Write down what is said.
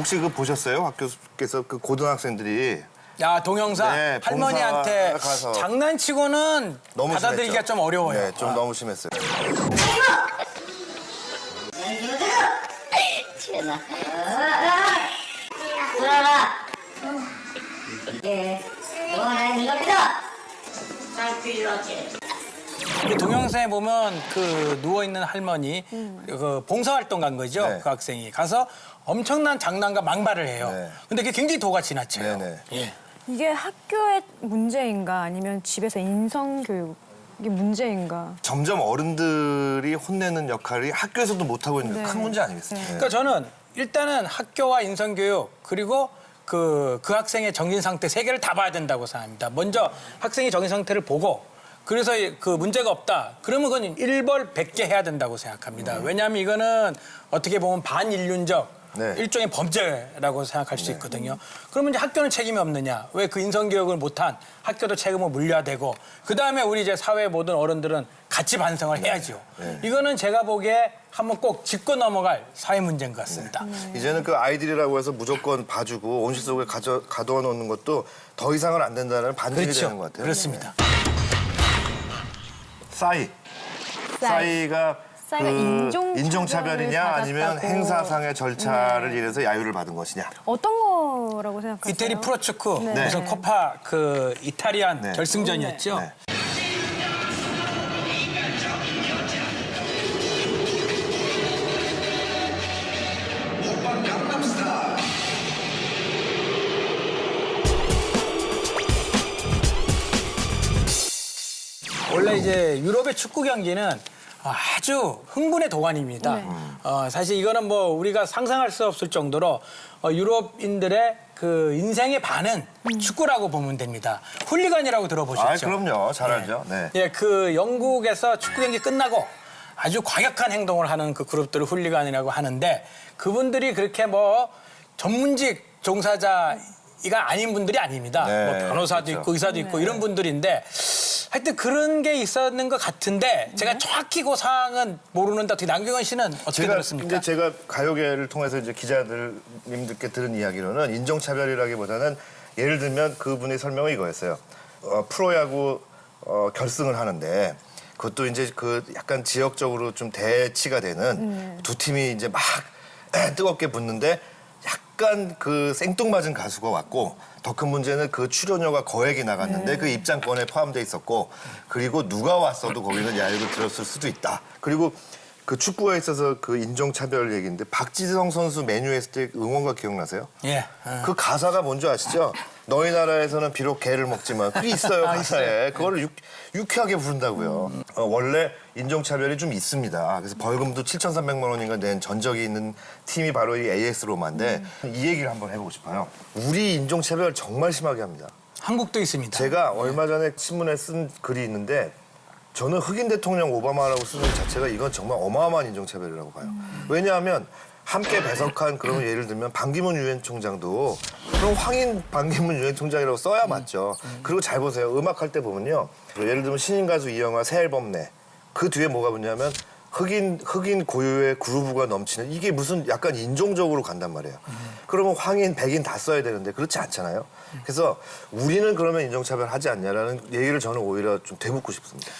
혹시 그 보셨어요? 학교에서 그 고등학생들이 야 동영상 네, 할머니한테 봉사 가서 장난치고는 너무 받아들이기가 심했죠? 좀 어려워요. 네, 좀 너무 심했어요. 튀어나. 돌아라. 예. 너는 이겁니다. 잘 필요하지. 그 동영상에 보면 그 누워 있는 할머니 그 봉사활동 간 거죠 네. 그 학생이 가서 엄청난 장난과 망발을 해요. 네. 근데 그게 굉장히 도가 지나쳐요. 네네. 예. 이게 학교의 문제인가 아니면 집에서 인성 교육이 문제인가? 점점 어른들이 혼내는 역할이 학교에서도 못하고 있는 게큰 네. 문제 아니겠습니까? 그러니까 저는 일단은 학교와 인성 교육 그리고 그, 그 학생의 정신 상태 세 개를 다 봐야 된다고 생각합니다. 먼저 학생의 정신 상태를 보고 그래서 그 문제가 없다. 그러면 그건 일벌백계 해야 된다고 생각합니다. 왜냐하면 이거는 어떻게 보면 반인륜적 네. 일종의 범죄라고 생각할 수 있거든요. 그러면 이제 학교는 책임이 없느냐? 왜 그 인성교육을 못한 학교도 책임을 물려야 되고 그 다음에 우리 이제 사회 모든 어른들은 같이 반성을 해야죠. 네. 이거는 제가 보기에 한번 꼭 짚고 넘어갈 사회 문제인 것 같습니다. 이제는 그 아이들이라고 해서 무조건 봐주고 온실 속에 가져, 가둬 놓는 것도 더 이상은 안 된다는 반증이 그렇죠. 되는 것 같아요. 그렇습니다. 싸이. 싸이 가 싸이가 인종차별을 인종차별이냐 아니면 받았다고. 행사상의 절차를 이래서 야유를 받은 것이냐. 어떤 거라고 생각하세요? 이태리 프로축구 네. 무슨 코파 그 이탈리안 네. 결승전이었죠. 네. 원래 이제 유럽의 축구 경기는 아주 흥분의 도가니입니다. 네. 어, 사실 이거는 뭐 우리가 상상할 수 없을 정도로 어, 유럽인들의 그 인생의 반은 축구라고 보면 됩니다. 훌리건이라고 들어보셨죠? 아, 그럼요. 잘 알죠. 네. 예, 그 영국에서 축구 경기 끝나고 아주 과격한 행동을 하는 그 그룹들을 훌리간이라고 하는데 그분들이 그렇게 뭐 전문직 종사자가 아닌 분들이 아닙니다. 네, 뭐 변호사도 그렇죠. 있고 의사도 있고 이런 분들인데 하여튼 그런 게 있었는 것 같은데 제가 정확히 그 상황은 모르는데 어떻게 남경원 씨는 어떻게 제가 들었습니까? 이제 제가 가요계를 통해서 이제 기자들님들께 들은 이야기로는 인종차별이라기보다는 예를 들면 그분의 설명은 이거였어요. 어, 프로야구 어, 결승을 하는데 그것도 이제 그 약간 지역적으로 좀 대치가 되는 두 팀이 이제 막 뜨겁게 붙는데 약간 그 생뚱맞은 가수가 왔고 더 큰 문제는 그 출연료가 거액이 나갔는데 그 입장권에 포함돼 있었고 그리고 누가 왔어도 거기는 야유를 들었을 수도 있다. 그리고 그 축구에 있어서 그 인종차별 얘기인데 박지성 선수 메뉴 했을 때 응원가 기억나세요? 예. 어. 그 가사가 뭔지 아시죠? 너희 나라에서는 비록 개를 먹지만 그게 있어요 아, 가사에 그거를 유, 유쾌하게 부른다고요. 어, 원래 인종차별이 좀 있습니다. 그래서 벌금도 7,300만 원인가 낸 전적이 있는 팀이 바로 이 AS 로마인데 이 얘기를 한번 해보고 싶어요. 우리 인종차별 정말 심하게 합니다. 한국도 있습니다. 제가 얼마 전에 신문에 쓴 글이 있는데 저는 흑인 대통령 오바마라고 쓰는 자체가 이건 정말 어마어마한 인종차별이라고 봐요. 왜냐하면 함께 배석한 그러면 예를 들면 반기문 유엔 총장도 그럼 황인 반기문 유엔 총장이라고 써야 맞죠. 그리고 잘 보세요. 음악 할 때 보면요. 예를 들면 신인 가수 이영아 새 앨범 내. 그 뒤에 뭐가 붙냐면 흑인 흑인 고유의 그루브가 넘치는 이게 무슨 약간 인종적으로 간단 말이에요. 그러면 황인 백인 다 써야 되는데 그렇지 않잖아요. 그래서 우리는 그러면 인종차별 하지 않냐라는 얘기를 저는 오히려 좀 되묻고 싶습니다.